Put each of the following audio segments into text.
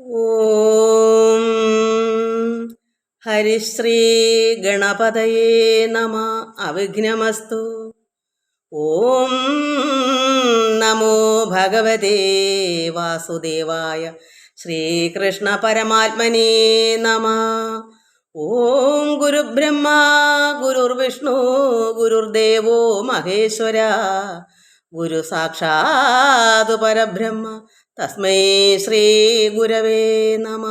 ഓം ഹരിശ്രീ ഗണപതയേ നമ അവിഘ്നമസ്തു ഓം നമോ ഭഗവതേ വാസുദേവായ ശ്രീകൃഷ്ണ പരമാത്മനേ നമ ഓം ഗുരുബ്രഹ്മ ഗുരുർവിഷ്ണു ഗുരുർദേവോ മഹേശ്വര ഗുരു സാക്ഷാത് പരബ്രഹ്മ തസ്മൈ ശ്രീ ഗുരവേ നമ.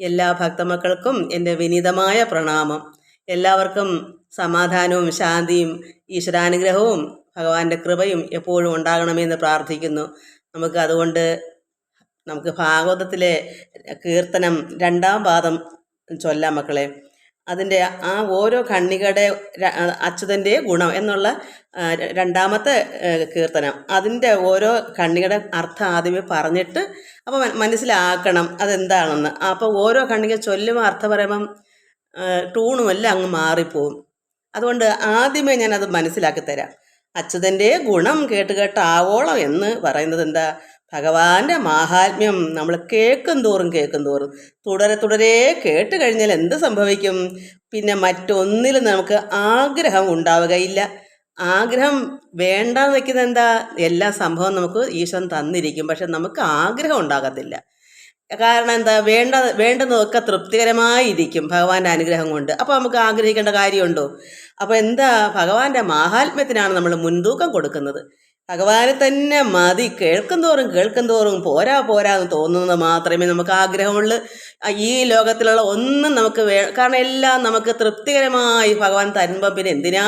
എല്ലാ ഭക്തമക്കൾക്കും എന്റെ വിനീതമായ പ്രണാമം. എല്ലാവർക്കും സമാധാനവും ശാന്തിയും ഈശ്വരാനുഗ്രഹവും ഭഗവാന്റെ കൃപയും എപ്പോഴും ഉണ്ടാകണമെന്ന് പ്രാർത്ഥിക്കുന്നു. നമുക്ക് അതുകൊണ്ട് നമുക്ക് ഭാഗവതത്തിലെ കീർത്തനം രണ്ടാം പാദം ചൊല്ലാം മക്കളെ. അതിന്റെ ആ ഓരോ കണ്ണികയുടെ അച്യുതന്റെ ഗുണം എന്നുള്ള രണ്ടാമത്തെ കീർത്തനം. അതിന്റെ ഓരോ കണ്ണികയുടെ അർത്ഥം ആദ്യമേ പറഞ്ഞിട്ട് അപ്പോൾ മനസ്സിലാക്കണം അതെന്താണെന്ന്. അപ്പോൾ ഓരോ കണ്ണിക ചൊല്ലുമ്പോൾ അർത്ഥം പറയുമ്പം ടൂണുമെല്ലാം അങ്ങ് മാറിപ്പോവും. അതുകൊണ്ട് ആദ്യമേ ഞാനത് മനസ്സിലാക്കി തരാം. അച്യുതന്റെ ഗുണം കേട്ട് കേട്ടാവോളം എന്ന് പറയുന്നത് എന്താ? ഭഗവാന്റെ മാഹാത്മ്യം നമ്മൾ കേൾക്കും തോറും കേൾക്കും തോറും. തുടരെ തുടരെ കേട്ട് കഴിഞ്ഞാൽ എന്ത് സംഭവിക്കും? പിന്നെ മറ്റൊന്നിലും നമുക്ക് ആഗ്രഹം ഉണ്ടാവുകയില്ല. ആഗ്രഹം വേണ്ടാന്ന് വെക്കുന്നത് എന്താ? എല്ലാ സംഭവം നമുക്ക് ഈശ്വരൻ തന്നിരിക്കും. പക്ഷെ നമുക്ക് ആഗ്രഹം ഉണ്ടാകത്തില്ല. കാരണം എന്താ? വേണ്ട വേണ്ടുന്നതൊക്കെ തൃപ്തികരമായിരിക്കും ഭഗവാന്റെ അനുഗ്രഹം കൊണ്ട്. അപ്പോൾ നമുക്ക് ആഗ്രഹിക്കേണ്ട കാര്യമുണ്ടോ? അപ്പോൾ എന്താ? ഭഗവാന്റെ മാഹാത്മ്യത്തിനാണ് നമ്മൾ മുൻതൂക്കം കൊടുക്കുന്നത്. ഭഗവാനെ തന്നെ മതി. കേൾക്കും തോറും കേൾക്കും തോറും പോരാ പോരാ എന്ന് തോന്നുന്നത് മാത്രമേ നമുക്ക് ആഗ്രഹമുള്ളൂ. ഈ ലോകത്തിലുള്ള ഒന്നും നമുക്ക് വേ കാരണം എല്ലാം നമുക്ക് തൃപ്തികരമായി ഭഗവാൻ തരുമ്പം പിന്നെ എന്തിനാ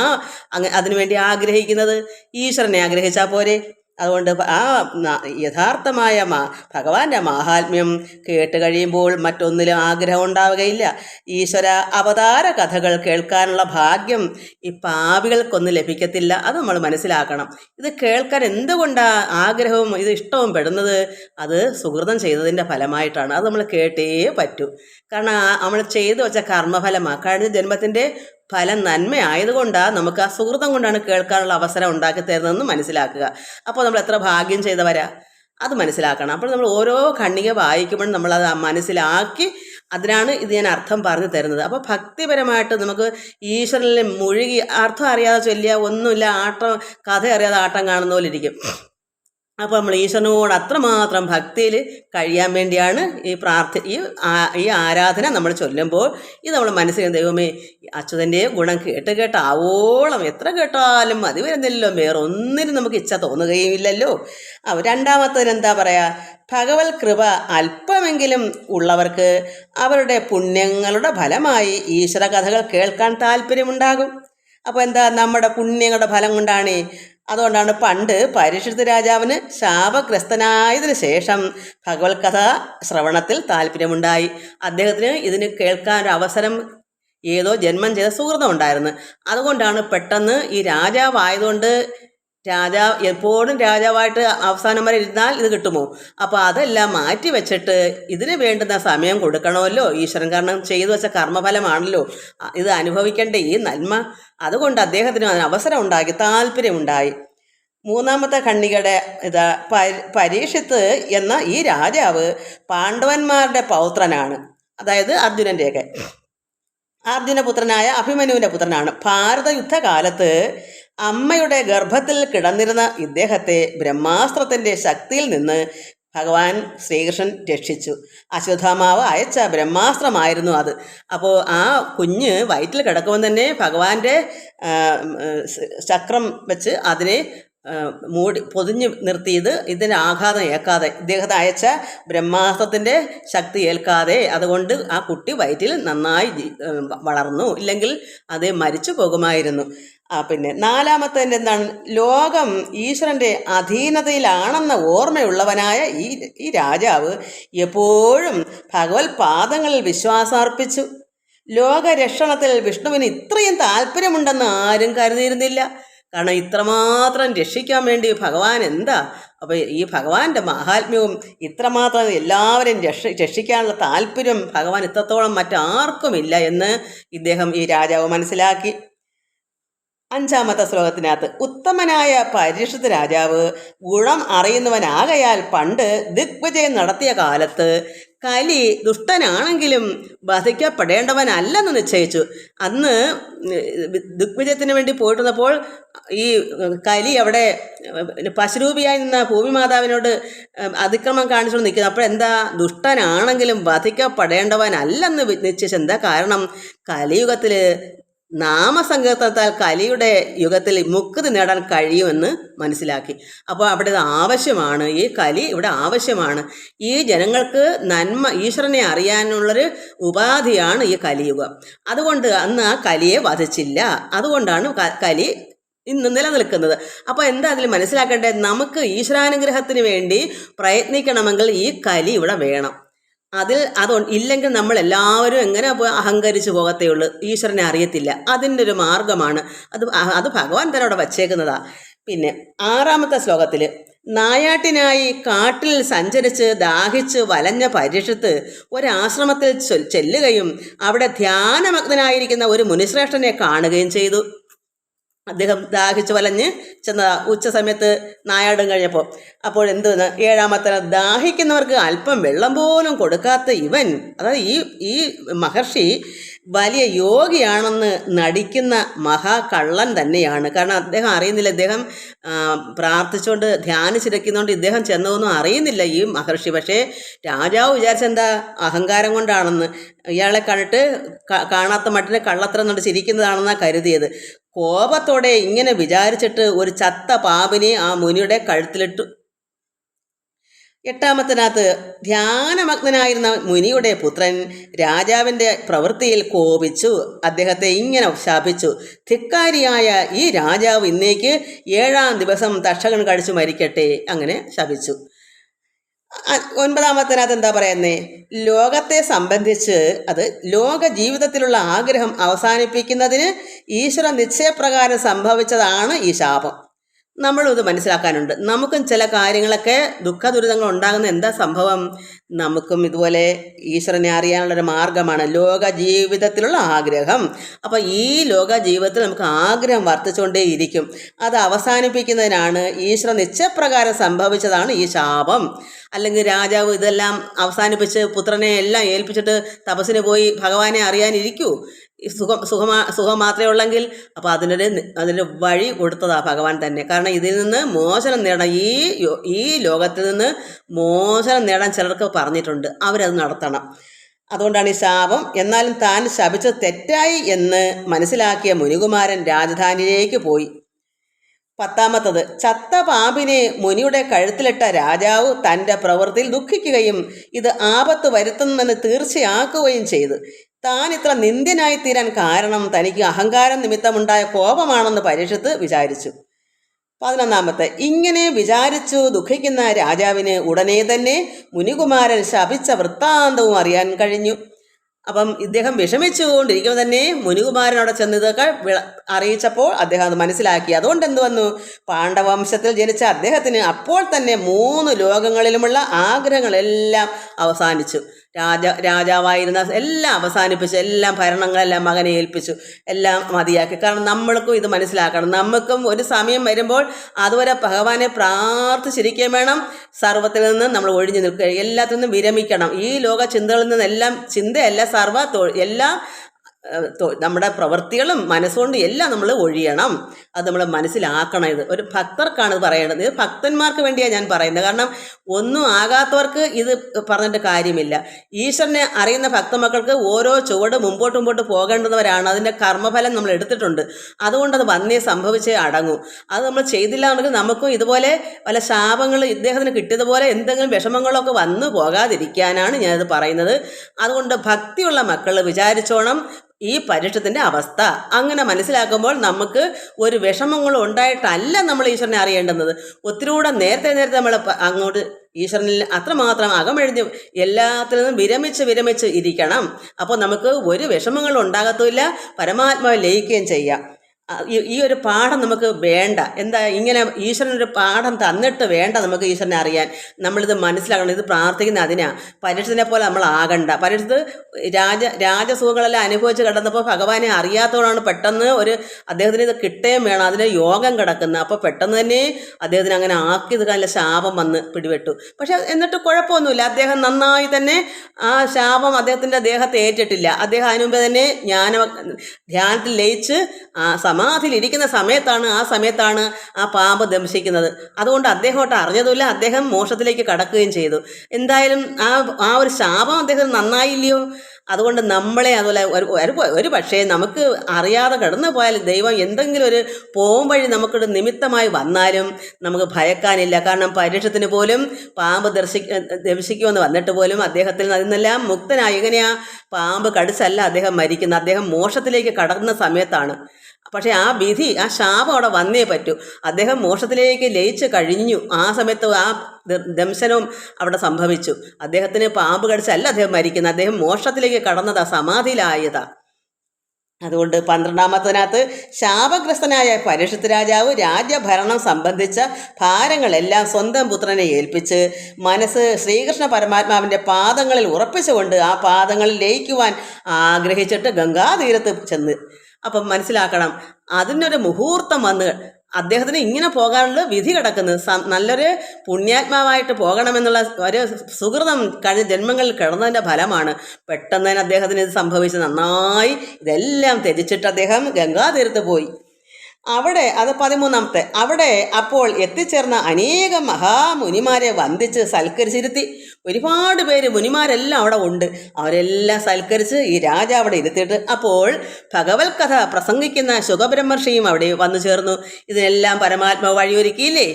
അങ്ങ് അതിനുവേണ്ടി ആഗ്രഹിക്കുന്നത്? ഈശ്വരനെ ആഗ്രഹിച്ചാൽ പോരെ. അതുകൊണ്ട് ആ യഥാർത്ഥമായ മാ ഭഗവാന്റെ മാഹാത്മ്യം കേട്ട് കഴിയുമ്പോൾ മറ്റൊന്നിലും ആഗ്രഹം ഉണ്ടാവുകയില്ല. ഈശ്വര അവതാര കഥകൾ കേൾക്കാനുള്ള ഭാഗ്യം ഈ പാപികൾക്കൊന്നും ലഭിക്കത്തില്ല. അത് നമ്മൾ മനസ്സിലാക്കണം. ഇത് കേൾക്കാൻ എന്തുകൊണ്ടാണ് ആഗ്രഹവും ഇത് ഇഷ്ടവും പെടുന്നത്? അത് സുഹൃതം ചെയ്തതിന്റെ ഫലമായിട്ടാണ്. അത് നമ്മൾ കേട്ടേ പറ്റൂ. കാരണം നമ്മൾ ചെയ്തു വെച്ച കർമ്മഫലമാണ് കഴിഞ്ഞ ജന്മത്തിന്റെ ഫലം നന്മയായതുകൊണ്ടാണ് നമുക്ക് ആ സുഹൃതം കൊണ്ടാണ് കേൾക്കാനുള്ള അവസരം ഉണ്ടാക്കി തരുന്നതെന്ന് മനസ്സിലാക്കുക. അപ്പോൾ നമ്മൾ എത്ര ഭാഗ്യം ചെയ്തവരാ? അത് മനസ്സിലാക്കണം. അപ്പോൾ നമ്മൾ ഓരോ ഖണ്ഡിക വായിക്കുമ്പോഴും നമ്മളത് മനസ്സിലാക്കി അതിനാണ് ഇത് ഞാൻ അർത്ഥം പറഞ്ഞു തരുന്നത്. അപ്പോൾ ഭക്തിപരമായിട്ട് നമുക്ക് ഈശ്വരനിൽ മുഴുകി അർത്ഥം അറിയാതെ ചൊല്ലിയ ഒന്നുമില്ല ആട്ടം കഥ അറിയാതെ ആട്ടം കാണുന്ന പോലെ ഇരിക്കും. അപ്പോൾ നമ്മൾ ഈശ്വരനോട് അത്രമാത്രം ഭക്തിയിൽ കഴിയാൻ വേണ്ടിയാണ് ഈ പ്രാർത്ഥ ഈ ഈ ആരാധന നമ്മൾ ചൊല്ലുമ്പോൾ ഇത് നമ്മൾ മനസ്സിൽ ദൈവമേ അച്യുതന്റെ ഗുണം കേട്ട് കേട്ട ആവോളം എത്ര കേട്ടാലും മതി വരുന്നില്ലല്ലോ. വേറെ ഒന്നിനും നമുക്ക് ഇച്ഛ തോന്നുകയും ഇല്ലല്ലോ ആ രണ്ടാമത്തതിന് എന്താ പറയുക ഭഗവത് കൃപ അല്പമെങ്കിലും ഉള്ളവർക്ക് അവരുടെ പുണ്യങ്ങളുടെ ഫലമായി ഈശ്വര കഥകൾ കേൾക്കാൻ താല്പര്യമുണ്ടാകും. അപ്പോൾ എന്താ? നമ്മുടെ പുണ്യങ്ങളുടെ ഫലം കൊണ്ടാണ് അതുകൊണ്ടാണ് പണ്ട് പരിശുദ്ധ രാജാവിന് ശാപഗ്രസ്തനായതിനു ശേഷം ഭഗവത് കഥ ശ്രവണത്തിൽ താല്പര്യമുണ്ടായി. അദ്ദേഹത്തിന് ഇതിന് കേൾക്കാൻ ഒരു അവസരം ഏതോ ജന്മം ചെയ്ത സുഹൃതം ഉണ്ടായിരുന്നു അതുകൊണ്ടാണ് പെട്ടെന്ന് ഈ രാജാവായതുകൊണ്ട് രാജാവ് എപ്പോഴും രാജാവായിട്ട് അവസാനം വരെ ഇരുന്നാൽ ഇത് കിട്ടുമോ? അപ്പോൾ അതെല്ലാം മാറ്റി വെച്ചിട്ട് ഇതിന് വേണ്ടുന്ന സമയം കൊടുക്കണമല്ലോ. ഈശ്വരൻ കാരണം ചെയ്തു വെച്ച കർമ്മഫലമാണല്ലോ. ഇത് അനുഭവിക്കേണ്ട ഈ നന്മ. അതുകൊണ്ട് അദ്ദേഹത്തിന് അതിന് അവസരം ഉണ്ടാക്കി താല്പര്യമുണ്ടായി മൂന്നാമത്തെ കണ്ണികയുടെ ഇതാ പരീക്ഷിത്ത് എന്ന ഈ രാജാവ് പാണ്ഡവന്മാരുടെ പൗത്രനാണ്. അതായത് അർജുനന്റെയൊക്കെ അർജുനപുത്രനായ അഭിമന്യുവിന്റെ പുത്രനാണ്. ഭാരത യുദ്ധകാലത്ത് അമ്മയുടെ ഗർഭത്തിൽ കിടന്നിരുന്ന ഇദ്ദേഹത്തെ ബ്രഹ്മാസ്ത്രത്തിന്റെ ശക്തിയിൽ നിന്ന് ഭഗവാൻ ശ്രീകൃഷ്ണൻ രക്ഷിച്ചു. അശ്വത്ഥാമാവ് അയച്ച ബ്രഹ്മാസ്ത്രമായിരുന്നു അത്. അപ്പോൾ ആ കുഞ്ഞ് വയറ്റിൽ കിടക്കുമ്പോൾ തന്നെ ഭഗവാന്റെ ചക്രം വെച്ച് അതിനെ മൂടി പൊതിഞ്ഞ് നിർത്തിയത് ഇതിന് ആഘാതം ഏൽക്കാതെ. ഇദ്ദേഹത്തെ അയച്ച ബ്രഹ്മാസ്ത്രത്തിന്റെ ശക്തി ഏൽക്കാതെ അതുകൊണ്ട് ആ കുട്ടി വയറ്റിൽ നന്നായി വളർന്നു. ഇല്ലെങ്കിൽ അത് മരിച്ചു പോകുമായിരുന്നു. ആ പിന്നെ നാലാമത്തതിന്റെ എന്താണ്? ലോകം ഈശ്വരന്റെ അധീനതയിലാണെന്ന ഓർമ്മയുള്ളവനായ ഈ ഈ രാജാവ് എപ്പോഴും ഭഗവത് പാദങ്ങളിൽ വിശ്വാസമർപ്പിച്ചു. ലോകരക്ഷണത്തിൽ വിഷ്ണുവിന് ഇത്രയും താല്പര്യമുണ്ടെന്ന് ആരും കരുതിയിരുന്നില്ല. കാരണം ഇത്രമാത്രം രക്ഷിക്കാൻ വേണ്ടി ഭഗവാൻ എന്താ? അപ്പോൾ ഈ ഭഗവാന്റെ മഹാത്മ്യവും ഇത്രമാത്രം എല്ലാവരെയും രക്ഷ രക്ഷിക്കാനുള്ള താല്പര്യം ഭഗവാൻ ഇത്രത്തോളം മറ്റാർക്കുമില്ല എന്ന് ഇദ്ദേഹം ഈ രാജാവ് മനസ്സിലാക്കി. അഞ്ചാമത്തെ ശ്ലോകത്തിനകത്ത് ഉത്തമനായ പരീക്ഷത്ത് രാജാവ് ഗുണം അറിയുന്നവനാകയാൽ പണ്ട് ദിഗ്വിജയം നടത്തിയ കാലത്ത് കലി ദുഷ്ടനാണെങ്കിലും വധിക്കപ്പെടേണ്ടവനല്ലെന്ന് നിശ്ചയിച്ചു. അന്ന് ദിഗ്വിജയത്തിന് വേണ്ടി പോയിട്ടുള്ളപ്പോൾ ഈ കലി അവിടെ പശുരൂപിയായി നിന്ന ഭൂമിമാതാവിനോട് അതിക്രമം കാണിച്ചുകൊണ്ട് നിൽക്കുന്നത് അപ്പോഴെന്താ ദുഷ്ടനാണെങ്കിലും വധിക്കപ്പെടേണ്ടവനല്ലെന്ന് നിശ്ചയിച്ചു എന്താ കാരണം? കലിയുഗത്തിൽ നാമസങ്കീർത്തനത്താൽ കലിയുടെ യുഗത്തിൽ മുക്തി നേടാൻ കഴിയുമെന്ന് മനസ്സിലാക്കി. അപ്പോൾ അവിടെ ആവശ്യമാണ്? ഈ കലി ഇവിടെ ആവശ്യമാണ്. ഈ ജനങ്ങൾക്ക് നന്മ ഈശ്വരനെ അറിയാനുള്ളൊരു ഉപാധിയാണ് ഈ കലിയുഗം. അതുകൊണ്ട് അന്ന് ആ കലിയെ വധിച്ചില്ല. അതുകൊണ്ടാണ് കലി ഇന്ന് നിലനിൽക്കുന്നത്. അപ്പോൾ എന്താ അതിൽ മനസ്സിലാക്കേണ്ടത്? നമുക്ക് ഈശ്വരാനുഗ്രഹത്തിന് വേണ്ടി പ്രയത്നിക്കണമെങ്കിൽ ഈ കലി ഇവിടെ വേണം. അതിൽ അത് ഇല്ലെങ്കിൽ നമ്മൾ എല്ലാവരും എങ്ങനെ അഹങ്കരിച്ചു പോകത്തേ ഉള്ളൂ? ഈശ്വരനെ അറിയത്തില്ല. അതിന്റെ ഒരു മാർഗമാണ്. അത് അത് ഭഗവാൻ തന്നെ അവിടെ വച്ചേക്കുന്നതാ. പിന്നെ ആറാമത്തെ ശ്ലോകത്തിൽ നായാട്ടിനായി കാട്ടിൽ സഞ്ചരിച്ച് ദാഹിച്ച് വലഞ്ഞ പരീക്ഷത്ത് ഒരാശ്രമത്തിൽ ചെല്ലുകയും അവിടെ ധ്യാനമഗ്നായിരിക്കുന്ന ഒരു മുനിശ്രേഷ്ഠനെ കാണുകയും ചെയ്തു. അദ്ദേഹം ദാഹിച്ചു വലഞ്ഞ് ചെന്ന ഉച്ച സമയത്ത് നായാടും കഴിഞ്ഞപ്പോൾ അപ്പോൾ എന്തെന്ന് ഏഴാമത്തെ ദാഹിക്കുന്നവർക്ക് അല്പം വെള്ളം പോലും കൊടുക്കാത്ത ഇവൻ അതായത് ഈ ഈ മഹർഷി വലിയ യോഗിയാണെന്ന് നടിക്കുന്ന മഹാകള്ളൻ തന്നെയാണ്. കാരണം അദ്ദേഹം അറിയുന്നില്ല അദ്ദേഹം പ്രാർത്ഥിച്ചുകൊണ്ട് ധ്യാനിച്ചിരിക്കുന്നതുകൊണ്ട് ഇദ്ദേഹം ചെന്നതൊന്നും അറിയുന്നില്ല ഈ മഹർഷി. പക്ഷേ രാജാവ് വിചാരിച്ചെന്താ അഹങ്കാരം കൊണ്ടാണെന്ന് ഇയാളെ കണ്ടിട്ട് കാണാത്ത മട്ടിന് കള്ളത്തരം കൊണ്ട് ചിരിക്കുന്നതാണെന്നാണ് കരുതിയത്. കോപത്തോടെ ഇങ്ങനെ വിചാരിച്ചിട്ട് ഒരു ചത്ത പാമ്പിനെ ആ മുനിയുടെ കഴുത്തിലിട്ടു എട്ടാമത്തിനകത്ത് ധ്യാനമഗ്നനായിരുന്ന മുനിയുടെ പുത്രൻ രാജാവിന്റെ പ്രവൃത്തിയിൽ കോപിച്ചു അദ്ദേഹത്തെ ഇങ്ങനെ ശാപിച്ചു ധിക്കാരിയായ ഈ രാജാവ് ഇന്നേക്ക് ഏഴാം ദിവസം തക്ഷകൻ കഴിച്ചു മരിക്കട്ടെ അങ്ങനെ ശപിച്ചു. ഒൻപതാമത്തിനകത്ത് എന്താ പറയുന്നേ? ലോകത്തെ സംബന്ധിച്ച് അത് ലോക ജീവിതത്തിലുള്ള ആഗ്രഹം അവസാനിപ്പിക്കുന്നതിന് ഈശ്വര നിശ്ചയപ്രകാരം സംഭവിച്ചതാണ് ഈ ശാപം. നമ്മളും ഇത് മനസ്സിലാക്കാനുണ്ട്. നമുക്കും ചില കാര്യങ്ങളൊക്കെ ദുഃഖ ദുരിതങ്ങൾ ഉണ്ടാകുന്ന എന്താ സംഭവം? നമുക്കും ഇതുപോലെ ഈശ്വരനെ അറിയാനുള്ളൊരു മാർഗമാണ്. ലോക ജീവിതത്തിലുള്ള ആഗ്രഹം. അപ്പോൾ ഈ ലോക ജീവിതത്തിൽ നമുക്ക് ആഗ്രഹം വർദ്ധിച്ചുകൊണ്ടേ ഇരിക്കും. അത് അവസാനിപ്പിക്കുന്നതിനാണ് ഈശ്വര നിശ്ചയപ്രകാരം സംഭവിച്ചതാണ് ഈ ശാപം. അല്ലെങ്കിൽ രാജാവ് ഇതെല്ലാം അവസാനിപ്പിച്ച് പുത്രനെ എല്ലാം ഏൽപ്പിച്ചിട്ട് തപസ്സിന് പോയി ഭഗവാനെ അറിയാനിരിക്കൂ. സുഖം സുഖമാ സുഖം മാത്രമേ ഉള്ളെങ്കിൽ അപ്പോൾ അതിനൊരു അതിന്റെ വഴി കൊടുത്തതാ ഭഗവാൻ തന്നെ. കാരണം ഇതിൽ നിന്ന് മോചനം നേടാൻ ഈ ഈ ലോകത്തിൽ നിന്ന് മോചനം നേടാൻ ചിലർക്ക് പറഞ്ഞിട്ടുണ്ട്. അവരത് നടത്തണം. അതുകൊണ്ടാണ് ഈ ശാപം. എന്നാലും താൻ ശപിച്ചത് തെറ്റായി എന്ന് മനസ്സിലാക്കിയ മുനികുമാരൻ രാജധാനിയിലേക്ക് പോയി. പത്താമത്തത് ചത്ത പാമ്പിനെ മുനിയുടെ കഴുത്തിലിട്ട രാജാവ് തന്റെ പ്രവൃത്തിയിൽ ദുഃഖിക്കുകയും ഇത് ആപത്ത് വരുത്തുമെന്ന് തീർച്ചയാക്കുകയും ചെയ്തു. താൻ ഇത്ര നിന്ദ്യനായി തീരാൻ കാരണം തനിക്ക് അഹങ്കാരം നിമിത്തമുണ്ടായ കോപമാണെന്ന് പരീക്ഷത്ത് വിചാരിച്ചു. പതിനൊന്നാമത്തെ ഇങ്ങനെ വിചാരിച്ചു ദുഃഖിക്കുന്ന രാജാവിന് ഉടനെ തന്നെ മുനികുമാരൻ ശപിച്ച വൃത്താന്തവും അറിയാൻ കഴിഞ്ഞു. അപ്പം ഇദ്ദേഹം വിഷമിച്ചുകൊണ്ടിരിക്കുമ്പോൾ തന്നെ മുനികുമാരൻ അവിടെ ചെന്നതൊക്കെ അറിയിച്ചപ്പോൾ അദ്ദേഹം അത് മനസ്സിലാക്കി. അതുകൊണ്ട് എന്ത് വന്നു? പാണ്ഡവംശത്തിൽ ജനിച്ച അദ്ദേഹത്തിന് അപ്പോൾ തന്നെ മൂന്ന് ലോകങ്ങളിലുമുള്ള ആഗ്രഹങ്ങളെല്ലാം അവസാനിച്ചു. രാജ രാജാവായിരുന്ന എല്ലാം അവസാനിപ്പിച്ചു എല്ലാം ഭരണങ്ങളെല്ലാം മകനെ ഏൽപ്പിച്ചു എല്ലാം മതിയാക്കി. കാരണം നമ്മൾക്കും ഇത് മനസ്സിലാക്കണം. നമുക്കും ഒരു സമയം വരുമ്പോൾ അതുവരെ ഭഗവാനെ പ്രാർത്ഥിച്ചിരിക്കുകയും വേണം. സർവത്തിൽ നിന്ന് നമ്മൾ ഒഴിഞ്ഞു നിൽക്കുക. എല്ലാത്തിൽ നിന്നും വിരമിക്കണം. ഈ ലോക ചിന്തകളിൽ നിന്നെല്ലാം ചിന്തയല്ല സർവ എല്ലാ നമ്മുടെ പ്രവൃത്തികളും മനസ്സുകൊണ്ട് എല്ലാം നമ്മൾ ഒഴിയണം. അത് നമ്മൾ മനസ്സിലാക്കണം. ഇത് ഒരു ഭക്തർക്കാണ് ഇത് പറയേണ്ടത്. ഇത് ഭക്തന്മാർക്ക് വേണ്ടിയാണ് ഞാൻ പറയുന്നത്. കാരണം ഒന്നും ആകാത്തവർക്ക് ഇത് പറഞ്ഞിട്ട് കാര്യമില്ല. ഈശ്വരനെ അറിയുന്ന ഭക്തമക്കൾക്ക് ഓരോ ചുവട് മുമ്പോട്ട് മുമ്പോട്ട് പോകേണ്ടുന്നവരാണ് അതിന്റെ കർമ്മഫലം നമ്മൾ എടുത്തിട്ടുണ്ട്. അതുകൊണ്ട് അത് വന്നേ സംഭവിച്ചേ അടങ്ങൂ. അത് നമ്മൾ ചെയ്തില്ല എന്നുണ്ടെങ്കിൽ നമുക്കും ഇതുപോലെ പല ശാപങ്ങൾ ഇദ്ദേഹത്തിന് കിട്ടിയതുപോലെ എന്തെങ്കിലും വിഷമങ്ങളൊക്കെ വന്നു പോകാതിരിക്കാനാണ് ഞാനത് പറയുന്നത്. അതുകൊണ്ട് ഭക്തിയുള്ള മക്കൾ വിചാരിച്ചോണം. ഈ പരീക്ഷത്തിന്റെ അവസ്ഥ അങ്ങനെ മനസ്സിലാക്കുമ്പോൾ നമുക്ക് ഒരു വിഷമങ്ങളും ഉണ്ടായിട്ടല്ല നമ്മൾ ഈശ്വരനെ അറിയേണ്ടുന്നത്. ഒത്തിരി കൂടെ നേരത്തെ നേരത്തെ നമ്മൾ അങ്ങോട്ട് ഈശ്വരനിൽ അത്രമാത്രം അകമെഴിഞ്ഞ് എല്ലാത്തിൽ നിന്നും വിരമിച്ച് വിരമിച്ച് ഇരിക്കണം. അപ്പോൾ നമുക്ക് ഒരു വിഷമങ്ങളും ഉണ്ടാകത്തുമില്ല. പരമാത്മാവ് ലയിക്കുകയും ചെയ്യാം. ഈ- ഒരു പാഠം നമുക്ക് വേണ്ട. എന്താ ഇങ്ങനെ ഈശ്വരൻ ഒരു പാഠം തന്നിട്ട് വേണ്ട നമുക്ക് ഈശ്വരനെ അറിയാൻ. നമ്മളിത് മനസ്സിലാക്കണം ഇത് പ്രാർത്ഥിക്കുന്ന അതിനാ. പരീക്ഷത്തിനെ പോലെ നമ്മൾ ആകണ്ട. പരീക്ഷത്ത് രാജ രാജസുഖങ്ങളെല്ലാം അനുഭവിച്ച് കിടന്നപ്പോൾ ഭഗവാനെ അറിയാത്തതുകൊണ്ടാണ് പെട്ടെന്ന് ഒരു അദ്ദേഹത്തിന് ഇത് കിട്ടുകയും വേണം. അതിന് യോഗം കിടക്കുന്നത് അപ്പോൾ പെട്ടെന്ന് തന്നെ അദ്ദേഹത്തിന് അങ്ങനെ ആക്കിയത് നല്ല ശാപം വന്ന് പിടിപെട്ടു. പക്ഷെ എന്നിട്ട് കുഴപ്പമൊന്നുമില്ല. അദ്ദേഹം നന്നായി തന്നെ ആ ശാപം അദ്ദേഹത്തിന്റെ ദേഹത്തെ ഏറ്റിട്ടില്ല. അദ്ദേഹം അതിനുമുമ്പ് തന്നെ ജ്ഞാന ധ്യാനത്തിൽ ലയിച്ച് ആ സമാധിയിൽ ഇരിക്കുന്ന സമയത്താണ് ആ സമയത്താണ് ആ പാമ്പ് ദംശിക്കുന്നത്. അതുകൊണ്ട് അദ്ദേഹം അറിഞ്ഞതുമില്ല. അദ്ദേഹം മോഷത്തിലേക്ക് കടക്കുകയും ചെയ്തു. എന്തായാലും ആ ആ ഒരു ശാപം അദ്ദേഹം നന്നായില്ലയോ? അതുകൊണ്ട് നമ്മളെ അതുപോലെ ഒരു ഒരു പക്ഷേ നമുക്ക് അറിയാതെ കടന്നു പോയാൽ ദൈവം എന്തെങ്കിലും ഒരു പോം വഴി നമുക്കൊരു നിമിത്തമായി വന്നാലും നമുക്ക് ഭയക്കാനില്ല. കാരണം പരീക്ഷത്തിന് പോലും പാമ്പ് ദർശി ദംശിക്കുമെന്ന് വന്നിട്ട് പോലും അദ്ദേഹത്തിൽ നിന്ന് അതിനെല്ലാം മുക്തനായി. എങ്ങനെയാ? പാമ്പ് കടിച്ചല്ല അദ്ദേഹം മരിക്കുന്നത്. അദ്ദേഹം മോഷത്തിലേക്ക് കടന്ന സമയത്താണ്. പക്ഷേ ആ വിധി ആ ശാപം അവിടെ വന്നേ പറ്റൂ. അദ്ദേഹം മോക്ഷത്തിലേക്ക് ലയിച്ച് കഴിഞ്ഞു. ആ സമയത്ത് ആ ദംശനവും അവിടെ സംഭവിച്ചു. അദ്ദേഹത്തിന് പാമ്പ് കടിച്ചല്ല അദ്ദേഹം മരിക്കുന്നത്. അദ്ദേഹം മോക്ഷത്തിലേക്ക് കടന്നതാ സമാധിയിലായതാ. അതുകൊണ്ട് പന്ത്രണ്ടാമത്തിനകത്ത് ശാപഗ്രസ്തനായ പരീക്ഷത്ത് രാജാവ് രാജ്യഭരണം സംബന്ധിച്ച ഭാരങ്ങളെല്ലാം സ്വന്തം പുത്രനെ ഏൽപ്പിച്ച് മനസ്സ് ശ്രീകൃഷ്ണ പരമാത്മാവിന്റെ പാദങ്ങളിൽ ഉറപ്പിച്ചുകൊണ്ട് ആ പാദങ്ങളിൽ ലയിക്കുവാൻ ആഗ്രഹിച്ചിട്ട് ഗംഗാതീരത്ത് ചെന്ന് അപ്പം മനസ്സിലാക്കണം. അതിനൊരു മുഹൂർത്തം വന്ന് അദ്ദേഹത്തിന് ഇങ്ങനെ പോകാനുള്ള വിധി കിടക്കുന്നത് നല്ലൊരു പുണ്യാത്മാവായിട്ട് പോകണമെന്നുള്ള ഒരു സുഹൃതം കഴിഞ്ഞ ജന്മങ്ങളിൽ കിടന്നതിന്റെ ഫലമാണ്. പെട്ടെന്ന് തന്നെ അദ്ദേഹത്തിന് ഇത് സംഭവിച്ച് നന്നായി ഇതെല്ലാം ത്യജിച്ചിട്ട് അദ്ദേഹം ഗംഗാതീരത്ത് പോയി. അവിടെ അത് പതിമൂന്നാമത്തെ അവിടെ അപ്പോൾ എത്തിച്ചേർന്ന അനേകം മഹാമുനിമാരെ വന്ദിച്ച് സൽക്കരിച്ചിരുത്തി. ഒരുപാട് പേര് മുനിമാരെല്ലാം അവിടെ ഉണ്ട്. അവരെല്ലാം സൽക്കരിച്ച് ഈ രാജ അവിടെ ഇരുത്തിയിട്ട് അപ്പോൾ ഭഗവത് കഥ പ്രസംഗിക്കുന്ന ശുഖബ്രഹ്മർഷിയും അവിടെ വന്നു ചേർന്നു. ഇതിനെല്ലാം പരമാത്മാവ് വഴിയൊരുക്കിയില്ലേ?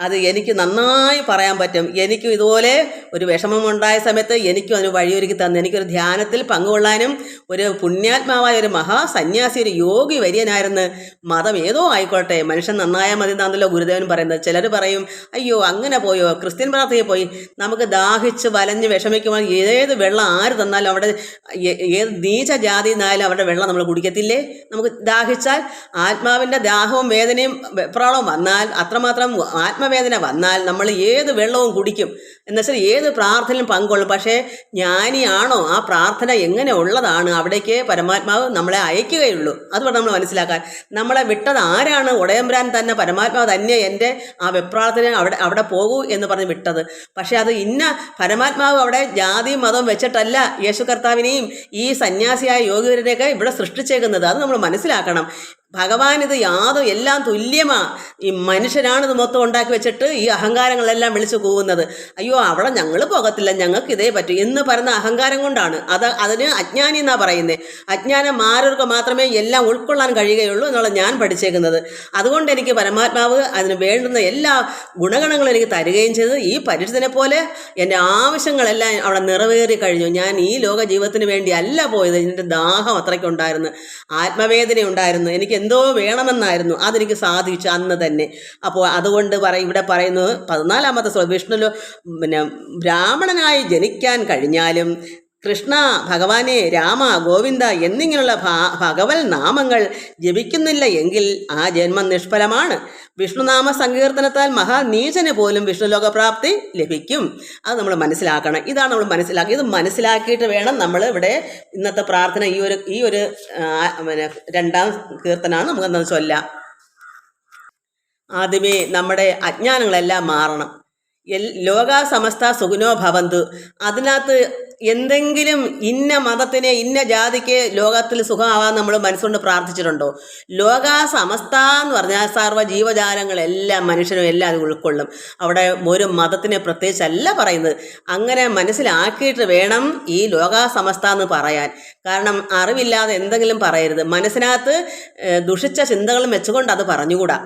അത് എനിക്ക് നന്നായി പറയാൻ പറ്റും. എനിക്കും ഇതുപോലെ ഒരു വിഷമം ഉണ്ടായ സമയത്ത് എനിക്കും അതിന് വഴിയൊരുക്കി തന്നു. എനിക്കൊരു ധ്യാനത്തിൽ പങ്കുകൊള്ളാനും ഒരു പുണ്യാത്മാവായ ഒരു മഹാസന്യാസി ഒരു യോഗി വര്യനായിരുന്നു. മതം ഏതോ ആയിക്കോട്ടെ. മനുഷ്യൻ നന്നായാൽ മതി എന്നാണല്ലോ ഗുരുദേവൻ പറയുന്നത്. ചിലർ പറയും അയ്യോ അങ്ങനെ പോയോ? ക്രിസ്ത്യൻ പ്രാർത്ഥനയിൽ പോയി. നമുക്ക് ദാഹിച്ച് വലഞ്ഞ് വിഷമിക്കുമ്പോൾ ഏത് വെള്ളം ആര് തന്നാലും അവിടെ ഏത് നീച ജാതി എന്നായാലും അവിടെ വെള്ളം നമ്മൾ കുടിക്കത്തില്ലേ? നമുക്ക് ദാഹിച്ചാൽ ആത്മാവിന്റെ ദാഹവും വേദനയും വെപ്രാളവും വന്നാൽ അത്രമാത്രം ആത്മവേദന വന്നാൽ നമ്മൾ ഏത് വെള്ളവും കുടിക്കും. എന്നുവെച്ചാൽ ഏത് പ്രാർത്ഥനയും പങ്കൊള്ളും പക്ഷേ ജ്ഞാനിയാണോ? ആ പ്രാർത്ഥന എങ്ങനെ ഉള്ളതാണ്? അവിടേക്ക് പരമാത്മാവ് നമ്മളെ അയക്കുകയുള്ളൂ. അതുകൊണ്ട് നമ്മൾ മനസ്സിലാക്കാൻ. നമ്മളെ വിട്ടത് ആരാണ്? ഉടയമ്പരാൻ തന്നെ പരമാത്മാവ് തന്നെ എന്റെ ആ വെപ്രാർത്ഥന അവിടെ അവിടെ പോകൂ എന്ന് പറഞ്ഞ് വിട്ടത്. പക്ഷേ അത് ഇന്ന പരമാത്മാവ് അവിടെ ജാതിയും മതവും വെച്ചിട്ടല്ല യേശു കർത്താവിനെയും ഈ സന്യാസിയായ യോഗിവരെയൊക്കെ ഇവിടെ സൃഷ്ടിച്ചേക്കുന്നത്. അത് നമ്മൾ മനസ്സിലാക്കണം. ഭഗവാൻ ഇത് യാതും എല്ലാം തുല്യമാ. ഈ മനുഷ്യരാണിത് മൊത്തം ഉണ്ടാക്കി വെച്ചിട്ട് ഈ അഹങ്കാരങ്ങളെല്ലാം വിളിച്ചു കൂവുന്നത്. അയ്യോ അവിടെ ഞങ്ങൾ പോകത്തില്ല ഞങ്ങൾക്ക് ഇതേ പറ്റൂ എന്ന് പറയുന്ന അഹങ്കാരം കൊണ്ടാണ്. അത് അതിന് അജ്ഞാനി എന്നാ പറയുന്നത് അജ്ഞാനം മാരർക്ക് മാത്രമേ എല്ലാം ഉൾക്കൊള്ളാൻ കഴിയുകയുള്ളൂ എന്നുള്ള ഞാൻ പഠിച്ചേക്കുന്നത്. അതുകൊണ്ട് എനിക്ക് പരമാത്മാവ് അതിന് വേണ്ടുന്ന എല്ലാ ഗുണഗണങ്ങളും എനിക്ക് തരികയും ചെയ്ത്. ഈ പരിശുദ്ധനെ പോലെ എന്റെ ആവശ്യങ്ങളെല്ലാം അവിടെ നിറവേറി കഴിഞ്ഞു. ഞാൻ ഈ ലോക ജീവിതത്തിന് വേണ്ടി അല്ല പോയത്. എന്റെ ദാഹം അത്രയ്ക്കുണ്ടായിരുന്നു. ആത്മവേദന ഉണ്ടായിരുന്നു എനിക്ക് എന്തോ വേണമെന്നായിരുന്നു. അതെനിക്ക് സാധിച്ചു അന്ന് തന്നെ. അപ്പോൾ അതുകൊണ്ട് പറയും ഇവിടെ പറയുന്നത് പതിനാലാമത്തെ ശ്ലോകം. വിഷ്ണുലോ പിന്നെ ബ്രാഹ്മണനായി ജനിക്കാൻ കഴിഞ്ഞാലും കൃഷ്ണ ഭഗവാനെ രാമ ഗോവിന്ദ എന്നിങ്ങനെയുള്ള ഭഗവൽ നാമങ്ങൾ ജപിക്കുന്നില്ല എങ്കിൽ ആ ജന്മം നിഷ്ഫലമാണ്. വിഷ്ണുനാമ സങ്കീർത്തനത്താൽ മഹാനീചന് പോലും വിഷ്ണുലോകപ്രാപ്തി ലഭിക്കും. അത് നമ്മൾ മനസ്സിലാക്കണം. ഇതാണ് നമ്മൾ മനസ്സിലാക്കുക ഇത് മനസ്സിലാക്കിയിട്ട് വേണം നമ്മൾ ഇവിടെ ഇന്നത്തെ പ്രാർത്ഥന ഈ ഒരു ഈ ഒരു പിന്നെ രണ്ടാം കീർത്തനാണ് നമുക്കെന്ന് ചൊല്ലാം. ആദ്യമേ നമ്മുടെ അജ്ഞാനങ്ങളെല്ലാം മാറണം. എൽ ലോക സമസ്ത സുഖനോ ഭവന്തു. അതിനകത്ത് എന്തെങ്കിലും ഇന്ന മതത്തിനെ ഇന്ന ജാതിക്ക് ലോകത്തിൽ സുഖമാവാൻ നമ്മൾ മനസ്സുകൊണ്ട് പ്രാർത്ഥിച്ചിട്ടുണ്ടോ? ലോക സമസ്ത എന്ന് പറഞ്ഞാൽ സർവ ജീവജാലങ്ങളെല്ലാം മനുഷ്യനും എല്ലാം അത് ഉൾക്കൊള്ളും. അവിടെ ഒരു മതത്തിനെ പ്രത്യേകിച്ചല്ല പറയുന്നത്. അങ്ങനെ മനസ്സിലാക്കിയിട്ട് വേണം ഈ ലോക സമസ്ത എന്ന് പറയാൻ. കാരണം അറിവില്ലാതെ എന്തെങ്കിലും പറയരുത്. മനസ്സിനകത്ത് ദുഷിച്ച ചിന്തകളും വെച്ചുകൊണ്ട് അത് പറഞ്ഞുകൂടാ.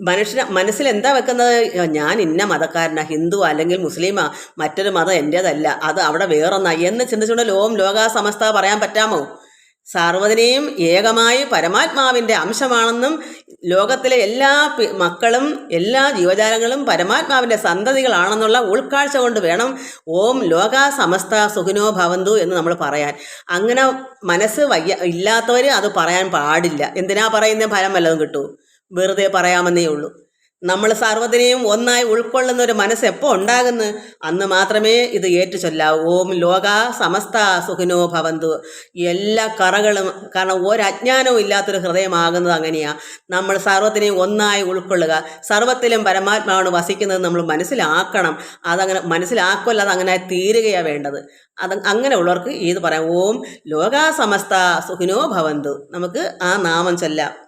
മനുഷ്യന് മനസ്സിൽ എന്താ വെക്കുന്നത് ഞാൻ ഇന്ന മതക്കാരനാ ഹിന്ദു അല്ലെങ്കിൽ മുസ്ലിമാ മറ്റൊരു മതം എന്റേതല്ല അത് അവിടെ വേറൊന്നാ. എന്ന് ചിന്തിച്ചുകൊണ്ട് ലോകം ലോക സമസ്ത പറയാൻ പറ്റാമോ? സാർവജനീയം ഏകമായി പരമാത്മാവിന്റെ അംശമാണെന്നും ലോകത്തിലെ എല്ലാ മക്കളും എല്ലാ ജീവജാലങ്ങളും പരമാത്മാവിന്റെ സന്തതികളാണെന്നുള്ള ഉൾക്കാഴ്ച കൊണ്ട് വേണം ഓം ലോക സമസ്ത സുഖിനോ ഭവന്തു എന്ന് നമ്മൾ പറയാൻ. അങ്ങനെ മനസ്സ് വയ്യ ഇല്ലാത്തവർ അത് പറയാൻ പാടില്ല. എന്തിനാ പറയുന്ന? ഫലം വല്ലതും കിട്ടൂ. വെറുതെ പറയാമെന്നേ ഉള്ളൂ. നമ്മൾ സർവതിനെയും ഒന്നായി ഉൾക്കൊള്ളുന്ന ഒരു മനസ്സ് എപ്പോൾ ഉണ്ടാകുന്നു അന്ന് മാത്രമേ ഇത് ഏറ്റു ചൊല്ലാവൂ ഓം ലോക സമസ്ത സുഖിനോ ഭവന്തു. എല്ലാ കറകളും കാരണം ഒരജ്ഞാനവും ഇല്ലാത്തൊരു ഹൃദയമാകുന്നത് അങ്ങനെയാണ് നമ്മൾ സർവത്തിനെയും ഒന്നായി ഉൾക്കൊള്ളുക. സർവത്തിലും പരമാത്മാവാണ് വസിക്കുന്നത് നമ്മൾ മനസ്സിലാക്കണം. അതങ്ങനെ മനസ്സിലാക്കുമല്ല അത് അങ്ങനെ തീരുകയാണ് വേണ്ടത്. അത് അങ്ങനെ ഉള്ളവർക്ക് ഇത് പറയാം. ഓം ലോക സമസ്ത സുഖിനോ ഭവന്തു. നമുക്ക് ആ നാമം ചൊല്ലാം.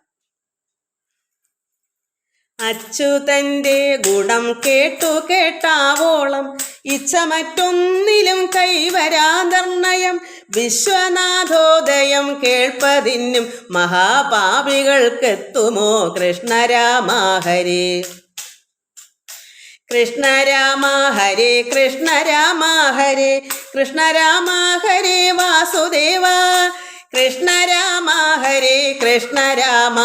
അച്യുതന്റെ ഗുണം കേട്ടു കേട്ടാവോളം. ഇച്ഛ മറ്റൊന്നിലും കൈവരാ നിർണയം. വിശ്വനാഥോദയം കേൾപ്പതിനും മഹാപാപികൾക്കെത്തുമോ കൃഷ്ണരാമാഹരി? കൃഷ്ണ രാമ ഹരേ കൃഷ്ണ രാമ ഹരേ കൃഷ്ണ രാമ ഹരേ വാസുദേവ. കൃഷ്ണ രാമ ഹരേ കൃഷ്ണ രാമ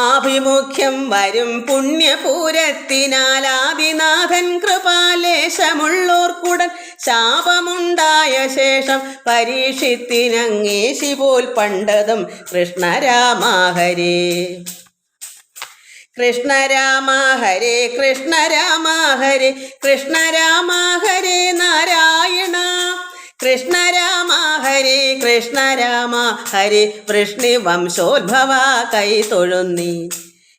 ആഭിമുഖ്യം വരും പുണ്യപൂരത്തിനാൽ ആദിനാഥൻ കൃപാലേശമുള്ളോർക്കുടൻ ശാപമുണ്ടായ ശേഷം പരീക്ഷിത്തിനങ്ങേശി പോൽ പണ്ടതും കൃഷ്ണരാമ ഹരേ. കൃഷ്ണ രാമ ഹരേ കൃഷ്ണ രാമ ഹരേ കൃഷ്ണ രാമ ഹരേ നാരായണ. കൃഷ്ണ രാമ ഹരേ കൃഷ്ണ രാമ ഹരേ വൃഷ്ണി വംശോദ്ഭവ കൈ തൊഴുന്നി.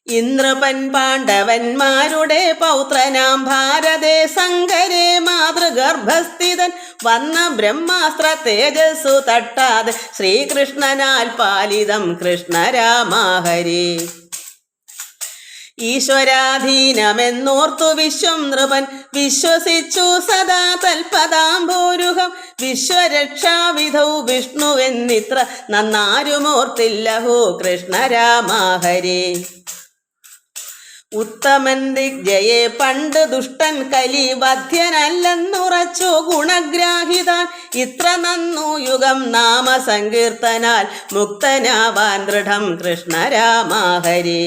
ഇന്ദ്രപൻ പാണ്ഡവന്മാരുടെ പൗത്രനാം ഭാരതേ സങ്കരേ മാതൃഗർഭസ്ഥിതൻ. വന്ന ബ്രഹ്മാസ്ത്ര തേജസ്സു തട്ടാതെ ശ്രീകൃഷ്ണനാൽ പാലിതം കൃഷ്ണ രാമ ഹരേ. ഈശ്വരാധീനമെന്നോർത്തു വിശ്വം നൃപൻ വിശ്വസിച്ചു സദാ തൽപദാംഭൂരുഹം വിശ്വരക്ഷാവിധൗ വിഷ്ണുവെന്നിത്ര നന്നാരുമോർത്തില്ലഹോ കൃഷ്ണ രാമാഹരേ ഉത്തമൻ ദിഗ്ജയെ പണ്ട് ദുഷ്ടൻ കലി വധ്യനല്ലെന്നുറച്ചു ഗുണഗ്രാഹിത ഇത്ര നന്നു യുഗം നാമ സങ്കീർത്തനാൽ മുക്തനാവാൻ ദൃഢം കൃഷ്ണ രാമാഹരേ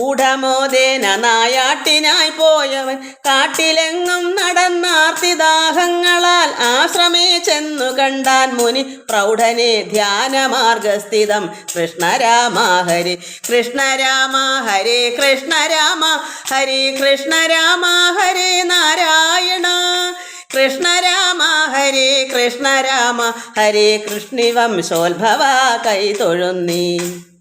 ഊഢമോദേന നായാട്ടിനായി പോയവൻ കാട്ടിലെങ്ങും നടന്നാർത്തിദാഹങ്ങളാൽ ആശ്രമേ ചെന്നു കണ്ടാൻ മുനി പ്രൗഢനെ ധ്യാനമാർഗസ്ഥിതം. കൃഷ്ണരാമ ഹരി കൃഷ്ണരാമ ഹരി കൃഷ്ണരാമ ഹരേ കൃഷ്ണരാമ ഹരേ നാരായണ കൃഷ്ണരാമ ഹരി കൃഷ്ണരാമ ഹരേ കൃഷ്ണിവംശോത്ഭവ കൈ തൊഴുന്നീ.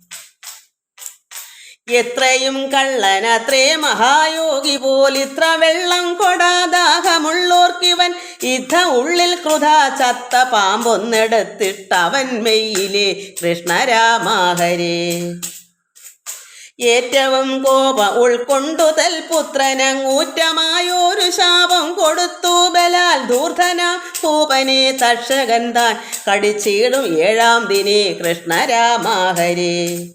എത്രയും കള്ളനത്രേ മഹായോഗി പോലിത്ര വെള്ളം കൊടാദാഹമുള്ളോർക്കിവൻ ഇധ ഉള്ളിൽ കൃത ചത്ത പാമ്പൊന്നെടുത്തിട്ടവൻ മെയ്യിലെ കൃഷ്ണരാമാഹരേ. ഏറ്റവും കോപ ഉൾക്കൊണ്ടു തൽപുത്രനങ്ങൂറ്റമായൊരു ശാപം കൊടുത്തു. ബലാൽ ദൂർധന ഭൂപനെ തക്ഷകൻ താൻ കടിച്ചിടും ഏഴാം ദിനെ കൃഷ്ണരാമാഹരേ.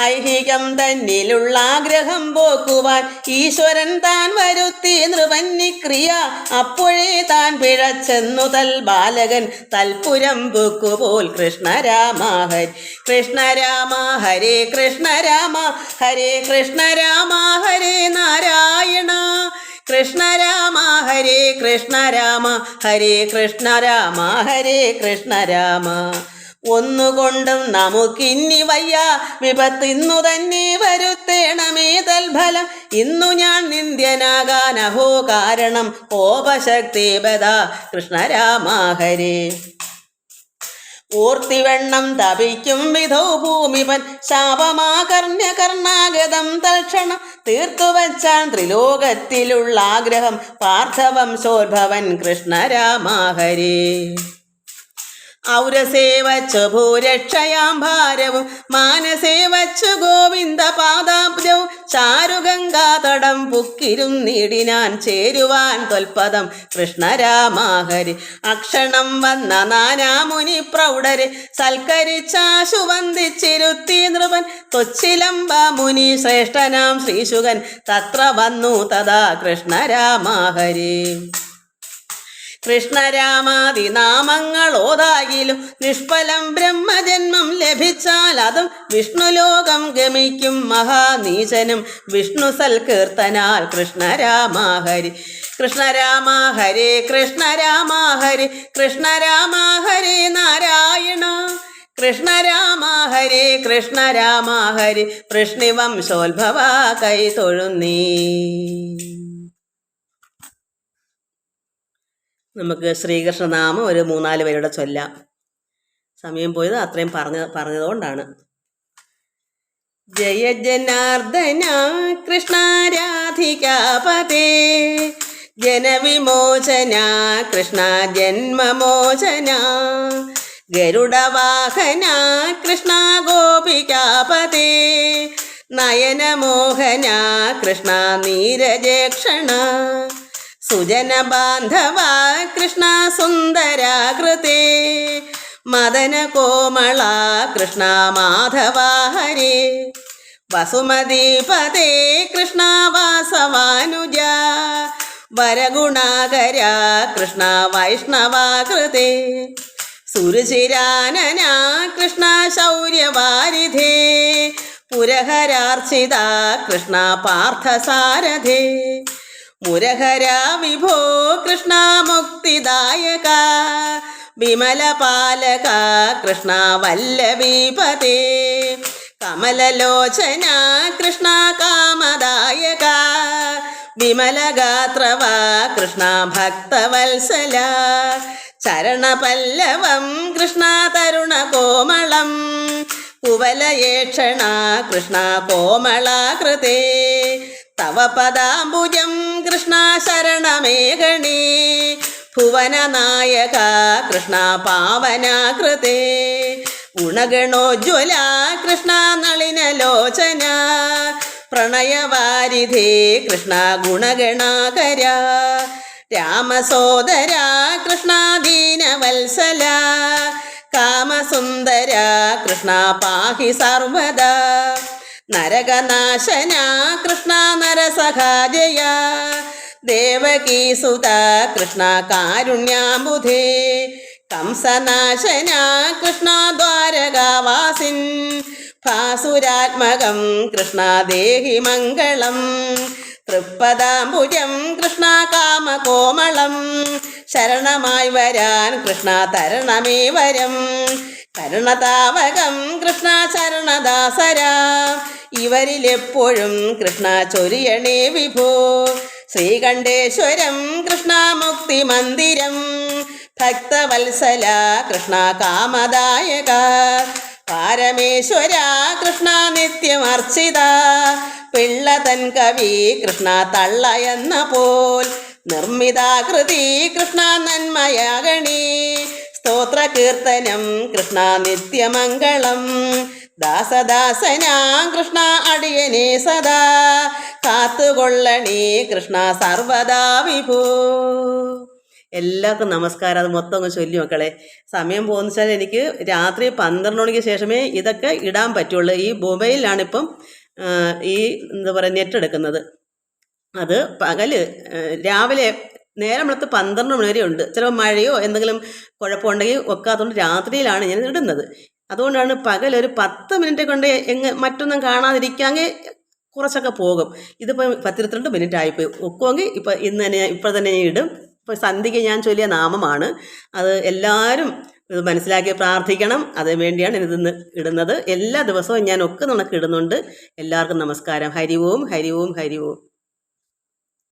ഐഹികം തന്നിലുള്ള ആഗ്രഹം പോക്കുവാൻ ഈശ്വരൻ താൻ വരുത്തി നൃവന്യക്രിയ അപ്പോഴേ താൻ പിഴച്ചെന്നു തൽ ബാലകൻ തൽപുരം പൊക്കുപോൽ ഹരി കൃഷ്ണരാമ ഹരേ കൃഷ്ണരാമ ഹരേ കൃഷ്ണരാമ ഹരേ നാരായണ. കൃഷ്ണരാമ ഹരേ കൃഷ്ണരാമ ഹരേ കൃഷ്ണരാമ ഹരേ കൃഷ്ണരാമ. ഒന്നുകൊണ്ടും നമുക്കിന്നി വയ്യ. വിപത്ത് ഇന്നു തന്നെ വരുത്തേണമേ തൽഫലം. ഇന്നു ഞാൻ നിന്ദ്യനാകാൻ അഹോ കാരണം. കോപശക്തി ബദ കൃഷ്ണരാമാഹരേ ഓർത്തിവെണ്ണം തപിക്കും വിധോ ഭൂമിപൻ. ശാപമാകർണ്യ കർണാഗതം തൽക്ഷണം. തീർത്തുവച്ചാൻ ത്രിലോകത്തിലുള്ള ആഗ്രഹം. പാർത്ഥവംശോദ്ഭവൻ കൃഷ്ണരാമാഹരേ ഔരസേ വച്ചു ഭൂരക്ഷയാം ഭാരവും മാനസേ വച്ചു ഗോവിന്ദ പാദാബ്ജവും ചാരുഗംഗാതടം പുക്കിരുന്നിടിനാൻ ചേരുവാൻ തൊൽപദം. കൃഷ്ണരാമാഹരി അക്ഷണം വന്ന നാനാമുനി പ്രൗഢരെ സൽക്കരിച്ചാശു വന്ദിച്ചിരുത്തി നൃപൻ. തൊച്ചിലമ്പ മുനി ശ്രേഷ്ഠനാം ശ്രീശുകൻ തത്ര വന്നു തഥാ കൃഷ്ണരാമാഹരി. കൃഷ്ണരാമാതി നാമങ്ങൾ ഓതാകിലും നിഷ്ഫലം ബ്രഹ്മജന്മം ലഭിച്ചാൽ അതും വിഷ്ണുലോകം ഗമിക്കും മഹാനീശനും വിഷ്ണു സൽകീർത്തനാൽ കൃഷ്ണരാമാഹരി. കൃഷ്ണരാമ കൃഷ്ണരാമാഹരി കൃഷ്ണരാമ ഹരി കൃഷ്ണരാമ ഹരേ നാരായണ. കൃഷ്ണരാമാഹരി കൃഷ്ണരാമാഹരി കൃഷ്ണരാമ ഹരി വൃഷ്ണിവംശോത്ഭവ കൈ തൊഴുന്നീ. നമുക്ക് ശ്രീകൃഷ്ണനാമം ഒരു മൂന്നാൽ പേരുടെ ചൊല്ലാം. സമയം പോയത് അത്രയും പറഞ്ഞ പറഞ്ഞതുകൊണ്ടാണ്. ജയ ജനാർദ്ദന കൃഷ്ണ രാധികാപതേ ജനവിമോചന കൃഷ്ണ ജന്മമോചന. ഗരുഡവാഹന കൃഷ്ണ ഗോപികാപതേ നയനമോഹന കൃഷ്ണ നീരജേക്ഷണ. സുജന ബാന്ധവ കൃഷ്ണ സുന്ദരാകൃതേ മദന കോമള കൃഷ്ണ മാധവ ഹരേ. വസുമതീപതേ കൃഷ്ണ വാസവാനുജ വരഗുണാകര കൃഷ്ണ വൈഷ്ണവാകൃതേ സുരുചിരാനന കൃഷ്ണ ശൗര്യവാരിധേ പുരഹരാർച്ചിത കൃഷ്ണ പാർത്ഥസാരഥേ മുരഹര വിഭോ കൃഷ്ണ മുക്തിദായക വിമലപാലക കൃഷ്ണ വല്ലഭീപതേ കമലലോചന കൃഷ്ണ കാമദായക വിമലഗാത്രവ കൃഷ്ണ ഭക്തവത്സല ചരണപല്ലവം കൃഷ്ണ തരുണ കോമളം കുവലയേക്ഷണ കൃഷ്ണ കോമളാകൃതേ തവ പദാംബുജം കൃഷ്ണ ശരണമേഘണേ ഭുവനനായക കൃഷ്ണ പാവനാകൃതേ ഗുണഗണോജ്വല കൃഷ്ണ നളിനലോചന. പ്രണയവാരിധേ കൃഷ്ണ ഗുണഗണാകര. രാമസോദര കൃഷ്ണ ദീനവത്സല. കാമസുന്ദര കൃഷ്ണ പാഹി സർവദാ. നരകനാശന കൃഷ്ണ നരസഹാജയ. ദേവകീസുത കൃഷ്ണ കാരുണ്യാബുധേ. കംസനാശന കൃഷ്ണ ദ്വാരകാവാസിൻ. ഭാസുരാത്മകം കൃഷ്ണ ദേഹി മംഗളം. തൃപ്പദാംബുജം കൃഷ്ണ കാമകോമളം. ശരണമായി വരാൻ കൃഷ്ണ തരണമേ വരം. കരുണതാവകം കൃഷ്ണ ചരണദാസരാ ഇവരിലെപ്പോഴും കൃഷ്ണ ചൊരിയണേ വിഭോ. ശ്രീകണ്ഠേശ്വരം കൃഷ്ണ മുക്തി മന്ദിരം. ഭക്തവത്സല കൃഷ്ണ കാമദായക. പാരമേശ്വര കൃഷ്ണ നിത്യമർച്ചിത. പിള്ളതൻ കവി കൃഷ്ണ തള്ള എന്ന പോൽ. നിർമ്മിതാകൃതി കൃഷ്ണ നന്മയാകണി. സ്തോത്ര കീർത്തനം കൃഷ്ണ നിത്യമംഗളം ദാസദാസനാ കൃഷ്ണ അടിയനെ സദാ. കാത്തുകൊള്ളണേ കൃഷ്ണ സർവദാ വിഭൂ. എല്ലാവർക്കും നമസ്കാരം. അത് മൊത്തം അങ്ങ് ചൊല്ലി മക്കളെ. സമയം പോകുന്ന വെച്ചാൽ എനിക്ക് രാത്രി പന്ത്രണ്ട് മണിക്ക് ശേഷമേ ഇതൊക്കെ ഇടാൻ പറ്റുള്ളൂ. ഈ മൊബൈലിലാണിപ്പം ഈ എന്താ പറയുക നെറ്റ് എടുക്കുന്നത്. അത് പകൽ രാവിലെ നേരം വെളുത്ത് പന്ത്രണ്ട് മണി വരെ ഉണ്ട്. ചിലപ്പോൾ മഴയോ എന്തെങ്കിലും കുഴപ്പമുണ്ടെങ്കിൽ ഒക്കാത്തതുകൊണ്ട് രാത്രിയിലാണ് ഞാൻ ഇടുന്നത്. അതുകൊണ്ടാണ് പകൽ ഒരു പത്ത് മിനിറ്റ് കൊണ്ട് എങ്ങ് മറ്റൊന്നും കാണാതിരിക്കാമെങ്കിൽ കുറച്ചൊക്കെ പോകും. ഇതിപ്പോൾ പത്തിരുപത്തിരണ്ട് മിനിറ്റ് ആയിപ്പോയി. ഒക്കുമെങ്കിൽ ഇപ്പോൾ ഇന്ന് തന്നെ ഇപ്പോൾ തന്നെ ഇടും. ഇപ്പോൾ സന്ധിക്ക് ഞാൻ ചൊല്ലിയ നാമമാണ്. അത് എല്ലാവരും ഇത് മനസ്സിലാക്കി പ്രാർത്ഥിക്കണം. അതിനുവേണ്ടിയാണ് ഇതിന്ന് ഇടുന്നത്. എല്ലാ ദിവസവും ഞാൻ ഒക്കെ നമുക്ക് ഇടുന്നുണ്ട്. എല്ലാവർക്കും നമസ്കാരം. ഹരിവും ഹരിവും ഹരിവും